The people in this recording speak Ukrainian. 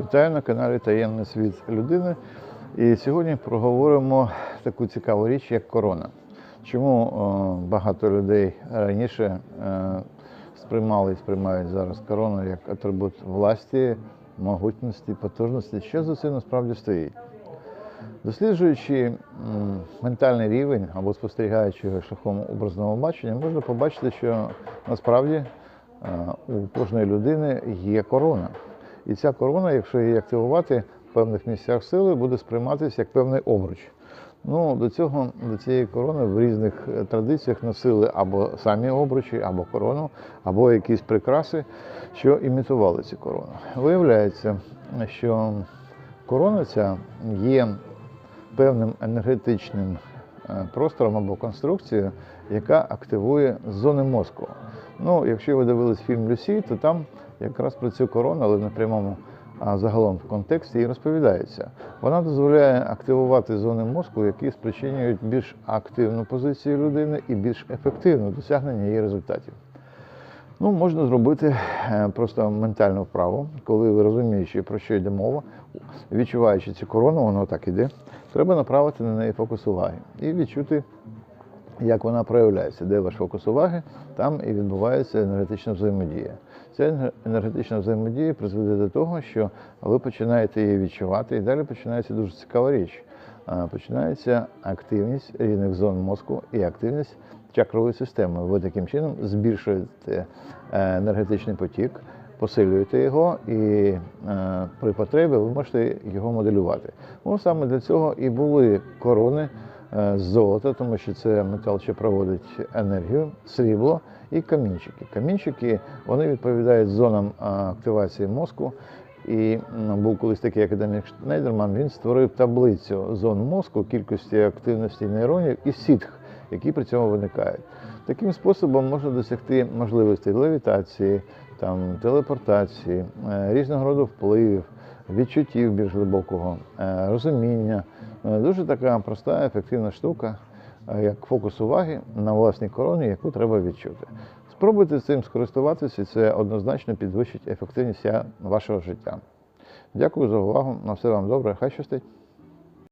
Вітаю на каналі Таємний світ людини. І сьогодні проговоримо таку цікаву річ, як корона. Чому е, багато людей раніше е, сприймали і сприймають зараз корону як атрибут власті, могутності, потужності? Що за цим насправді стоїть? Досліджуючи ментальний рівень або спостерігаючи його шляхом образного бачення, можна побачити, що насправді е, у кожної людини є корона. І ця корона, якщо її активувати в певних місцях сили, буде сприйматися як певний обруч. Ну, до цього, до цієї корони в різних е, традиціях носили або самі обручі, або корону, або якісь прикраси, що імітували цю корону. Виявляється, що корона ця є певним енергетичним е, простором або конструкцією, яка активує зони мозку. Ну, якщо ви дивились фільм Люсі, то там якраз про цю корону, але не прямому, а загалом в контексті і розповідається. Вона дозволяє активувати зони мозку, які спричинюють більш активну позицію людини і більш ефективне досягнення її результатів. Ну, можна зробити е, просто ментальну вправу, коли ви розумієте, про що йде мова, відчуваючи цю корону, воно так іде, треба направити на неї фокус уваги і відчути, як вона проявляється, де ваш фокус уваги, там і відбувається енергетична взаємодія. Ця енергетична взаємодія призведе до того, що ви починаєте її відчувати, і далі починається дуже цікава річ. Починається активність різних зон мозку і активність чакрової системи. Ви таким чином збільшуєте е, енергетичний потік, посилюєте його, і е, при потребі ви можете його моделювати. Ну саме для цього і були корони з золота, тому що це метал, що проводить енергію, срібло і камінчики. Камінчики вони відповідають зонам активації мозку. І був колись такий академік Шнейдерман, він створив таблицю зон мозку, кількості активності нейронів і сітх, які при цьому виникають. Таким способом можна досягти можливостей левітації, там, телепортації, е, різного роду впливів, відчуттів більш глибокого, е, розуміння. Е, Дуже така проста, ефективна штука, е, як фокус уваги на власній короні, яку треба відчути. Спробуйте цим скористуватися, і це однозначно підвищить ефективність вашого життя. Дякую за увагу. На все вам добре. Хай щастить.